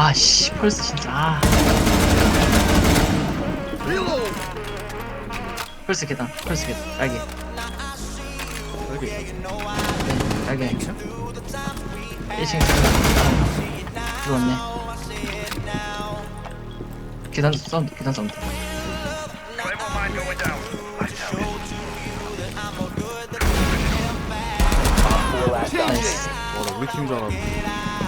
아씨 펄스 진짜. 아. 펄스 계단 펄스 계단. 날개. 여기 네 날개. 1층 1층 들어왔네. 계단 사운드 계단 사운드. 나이스. 와나 우리 팀인 줄 알았는데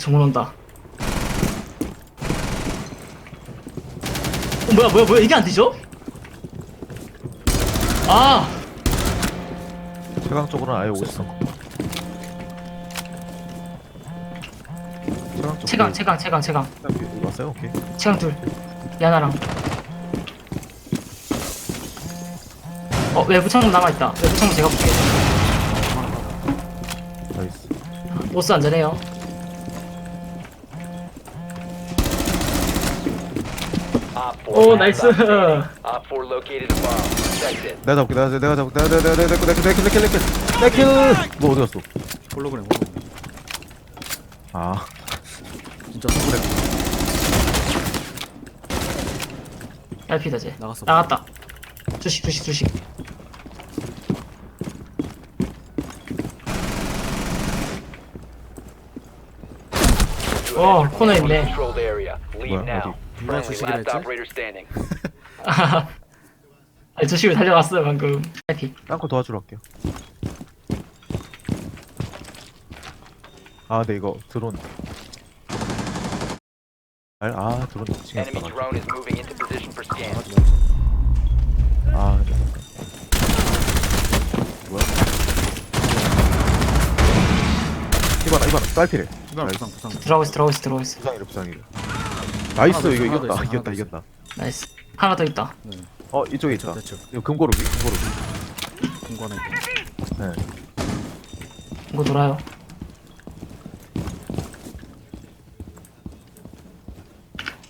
정말 온다 어, 뭐야 뭐야 뭐야 이게 안 되죠? 아 최강 쪽으로는 아예 오셨어. 최강 쪽. 체강 체강 체강 체강 여기 왔어요? 오케이. 체강 둘 야나랑 어 외부 창문 남아 있다 외부 창문 제가 볼게요 나이스. 보스 안전해요 오 나이스 op standing. Op 4 located a bomb. Protect it. 내가 잡을게. 내가 내가 잡을게. 내가 내가 내가 내가 내가 내가 내가 내가 내가 내가 너 어디 갔어? 홀로그램 홀로그램 아, 진짜 홀로그램 딸피다 쟤 나갔어. 나갔다 주식 주식 주식 어, point 있네. 뭐야. 어디? Friendly 주식이라 last 했지? operator standing. 아 주식을 달려갔어요 방금 딸피 땅콩 도와주러 갈게요. 아, 네 이거 드론. 알- 아, 드론 지금 Enemy 왔다. drone is moving into position for scan. 나가지 말자 아, 네. 뭐야? 이봐라, 이봐라, 딸피래. 부상 나이스. 부상 있어 들어가고 있어 부상이래, 부상이래. 나이스, 하나 더 이거 있어, 하나 더 이겼다, 있어, 이겼다, 하나 더 이겼다. 나이스 하나 더 있다 네 어, 이쪽에 있다. 이거 금고르기, 금고르기. 공간에 네. 이거 돌아요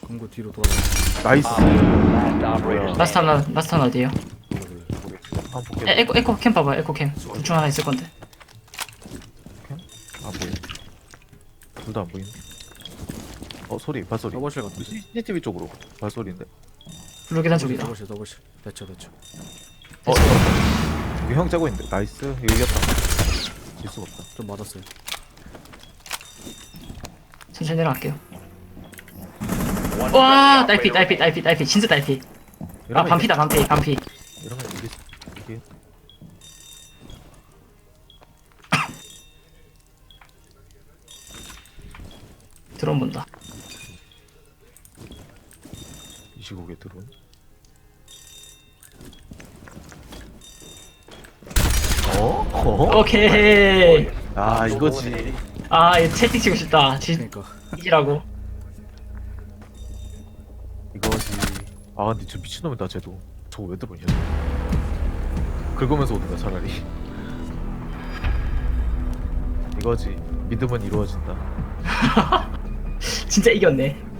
공고 뒤로 돌아가 나이스. Op 4 last operator 라스트. 하나 라스트 하나 어디에요? 에, 에코 에코 캠 봐봐요 에코 캠 둘 중 하나 있을 건데 안 보여. 둘 다 안 보이네. 어, 소리, 발소리. 더블실 같은데 CCTV 쪽으로 발소리인데. 블루 계단 쪽이다 더블실 더블실 대처 대처 어, 여기 형 째고 있는데. 나이스. 이거 이겼다. 질 수가 없다. 좀 맞았어요 천천히 내려갈게요 와 딸피 딸피. 딸피 딸피 진짜 딸피 아 이러면 반피다 반피 반피 이게- 이러면 이게 이게 드론 본다 이 시국에 들어온. 어? 어? 오케이 아 이거지. 아 이거 채팅 치고 싶다 지, 그러니까 이지라고 이거지. 아 근데 저 미친놈이다 쟤도. 저거 왜 들어오냐? 긁으면서 오든가 차라리. 이거지. 믿음은 이루어진다. 진짜 이겼네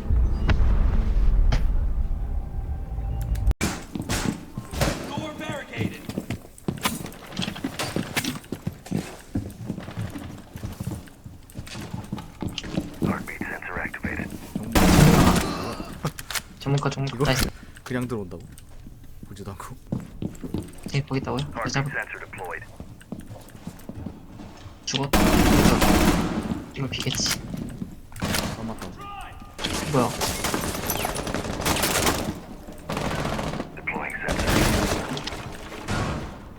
전문가 전문가 이거? 나이스. 그냥 들어온다고? 보지도 않고. 네 거기 있다고요? 네, 잡 죽었다. 이거 비겠지. 안 맞다 뭐야?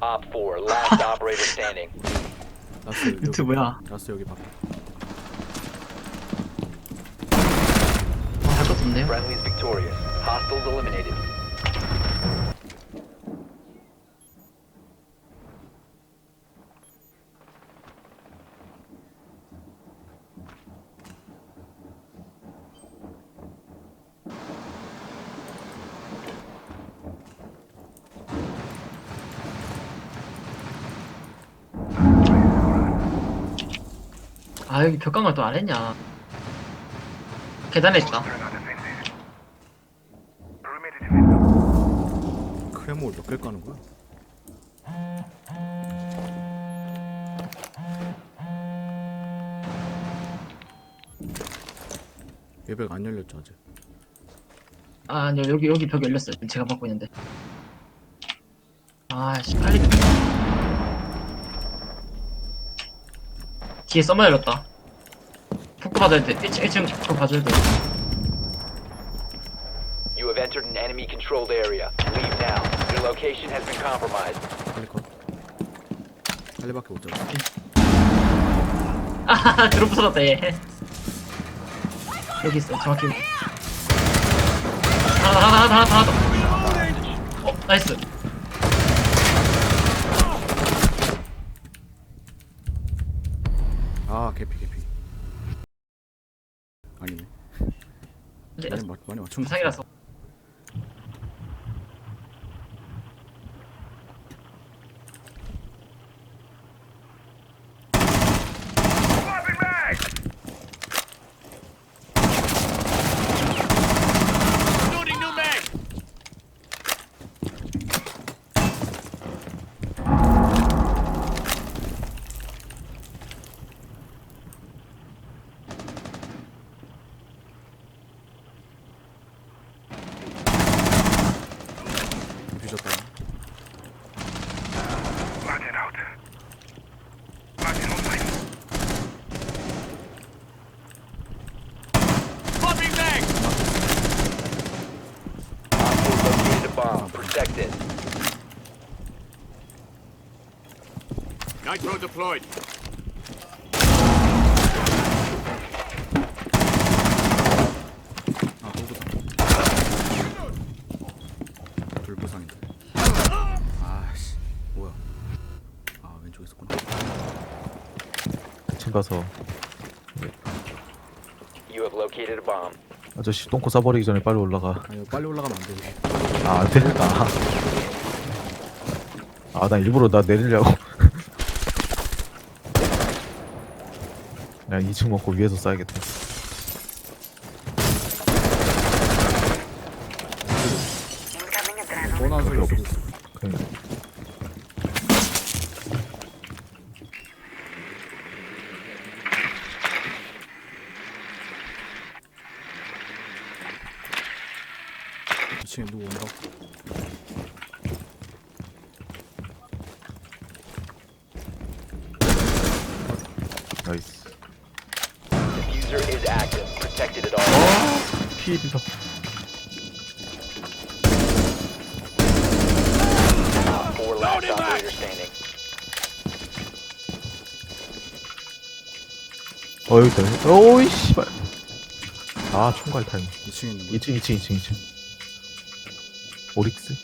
Op 4 last operator standing. 라스 여기 유튜 라스 여기 밖에 없네요. Friendly's victorious. Hostiles eliminated. 아 여기 벽강을 또 안 했냐? 계단에 있다. 크레몰 몇 개를 까는 거야? 예배가 안 열렸죠 아직? 아 아니요. 여기 여기 벽 열렸어요. 제가 받고 있는데. 아씨 빨리. 뒤에 써마 열렸다. 포크 받아야 돼. 1층 1층 포크 봐줘야 돼. You have entered an enemy controlled area. Leave. Your location has been compromised. 빨리 컷 빨리밖에 못 잡았어. 아하하 드롭 쏟았다 얘 여기 있어 정확히. 하나 하나 하나 하나 하나 어 나이스. 아 개피 개피. 아니네. 근데 많이, 맞- 많이 맞춘 거 상이라서 Nitro deployed. 아 돌부상인데. 아씨 뭐야. 아 왼쪽에 있었구나 층 가서. You have located a bomb. 아저씨 똥꼬 싸버리기 전에 빨리 올라가. 아니 빨리 올라가면 안 되지. 아 안돼? 아나 일부러 나 내리려고 그냥 2층 먹고 위에서 싸야겠다. 전화 소리 없어. 그냥. 이층에 누구 온다? 나이스 is active. Protected at all. 피해비다 Op 4 last operator standing. 어 여기 있다 오이 씨발 아 총갈 타임 2층에 있는 거 2층 2층 2층 2층 오릭스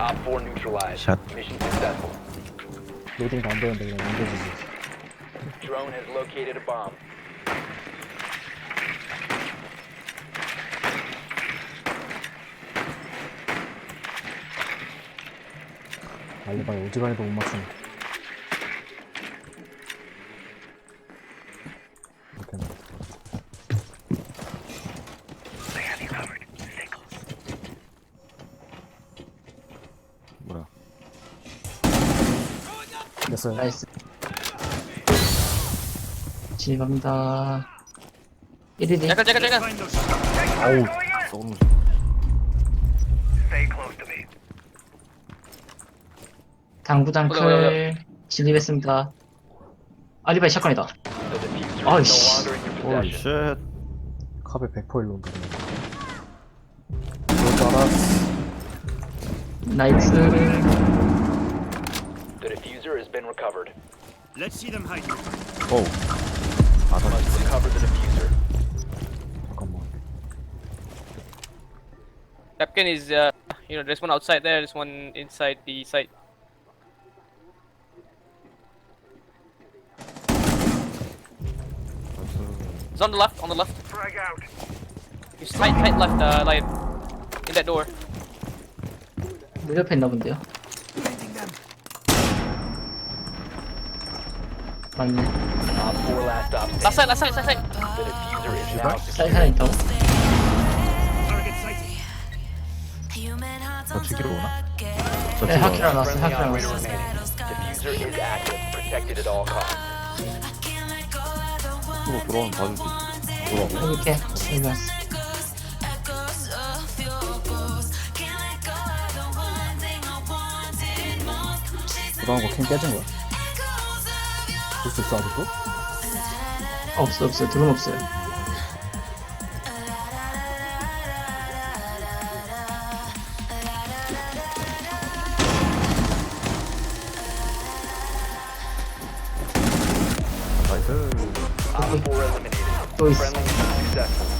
Op 4 neutralized. Shut. Mission successful. 로딩도 안 되는데 그냥 넘겨주지 Drone has located a bomb. 알리바이 오지간해도 못 맞추네 뭐야 됐어요. 나이스. 진입합니다. 1일이. 잠깐 잠깐 잠깐 아우 거 당구장 클 진입했습니다. 아리바이 샷건이다. The diffuser no longer in your possession. 카베 100% 일로 온다. 나이스 been recovered. Let's see them hide. 어우 Must recover the diffuser. 잠깐만 Napkin is uh you know there's one outside there there's one inside the site it's on the left on the left it's tight tight left uh like in that door 물 옆에 있나 본데요 맞네. Op 4 last stop Last side, last side, last side. The diffuser is now 사이트 하나 있다고? 저 죽이러 오나? 저 네, 죽이러 하키라? 나왔어, 하키라 나왔어. 으로 돌아오면 봐줄 수 있어 돌아오고 이렇게. 여기 왔어. 돌아온 거캔 깨진 거야. 볼 수 있어 아직도? 없어, 없어요. 드론 없어요. 나이스 Op 4 eliminated. 또 있어. Friendly mission successful.